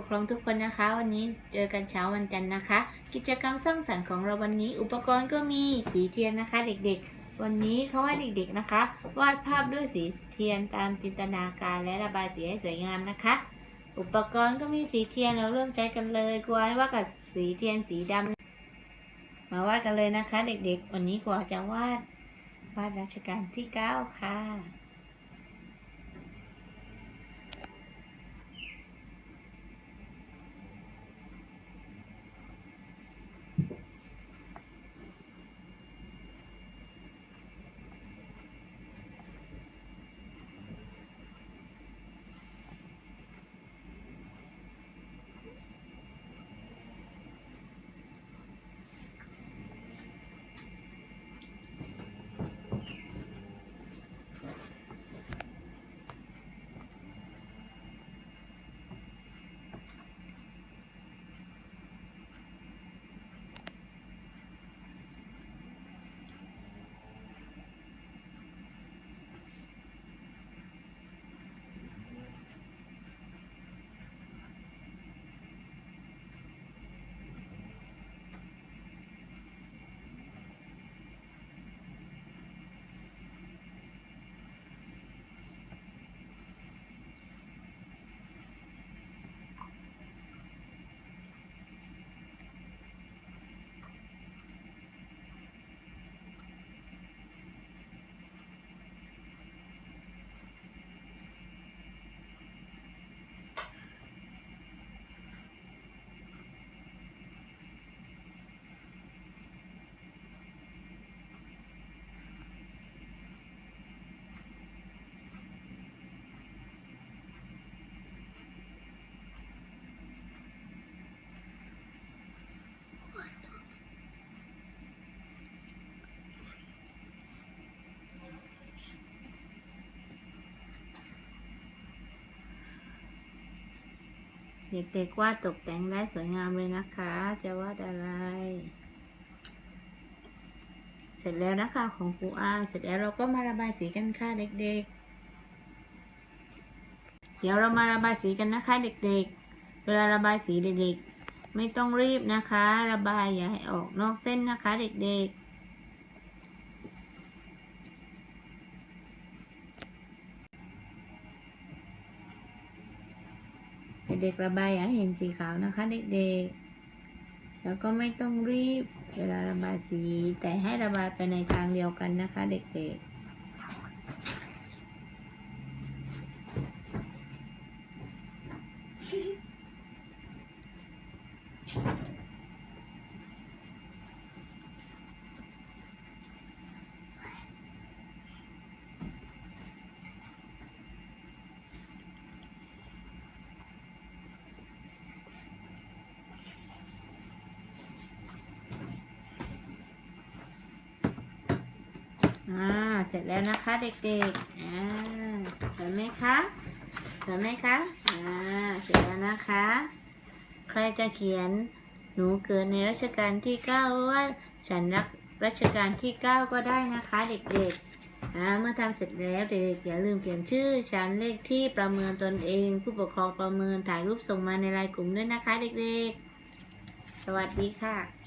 กครองทุกคนนะคะ วันนี้เจอกันเช้าวันจันทร์นะคะ กิจกรรมสร้างสรรค์ของเราวันนี้อุปกรณ์ก็มีสีเทียนนะคะ เด็กๆ วันนี้เขาว่าเด็กๆนะคะ วาดภาพด้วยสีเทียนตามจินตนาการและระบายสีให้สวยงามนะคะ อุปกรณ์ก็มีสีเทียนเราเริ่มใช้กันเลยกวายว่าดกับสีเทียนสีดำมาวาดกันเลยนะคะ เด็กๆ วันนี้กว่าจะวาดวาดรัชกาลที่ 9 ค่ะ เด็กๆวาดตกแต่งได้สวยงามเลยนะคะ จะวาดอะไร เสร็จแล้วนะคะของครูอาเสร็จแล้วเราก็มาระบายสีกันค่ะเด็กๆ เดี๋ยวเรามาระบายสีกันนะคะเด็กๆ เวลาระบายสีเด็กๆ ไม่ต้องรีบนะคะ ระบายอย่าให้ออกนอกเส้นนะคะเด็กๆ ด็กๆระบายอยาให้เห็นสีขาวนะคะเด็กๆ แล้วก็ไม่ต้องรีบเวลาระบายสี แต่ให้ระบายไปในทางเดียวกันนะคะ เด็กๆ อ่า เสร็จแล้วนะคะเด็กๆ อ่าสวยไหมคะสวยไหมคะ อ่า เสร็จแล้วนะคะ ใครจะเขียนหนูเกิดในรัชกาลที่เก้าหรือว่าฉันรักรัชกาลที่เก้าก็ได้นะคะ เด็กๆ อ่า เมื่อทำเสร็จแล้วเด็กๆอย่าลืมเขียนชื่อชั้นเลขที่ประเมินตนเอง ผู้ปกครองประเมินถ่ายรูปส่งมาในไลน์กลุ่มด้วยนะคะ เด็กๆ สวัสดีค่ะ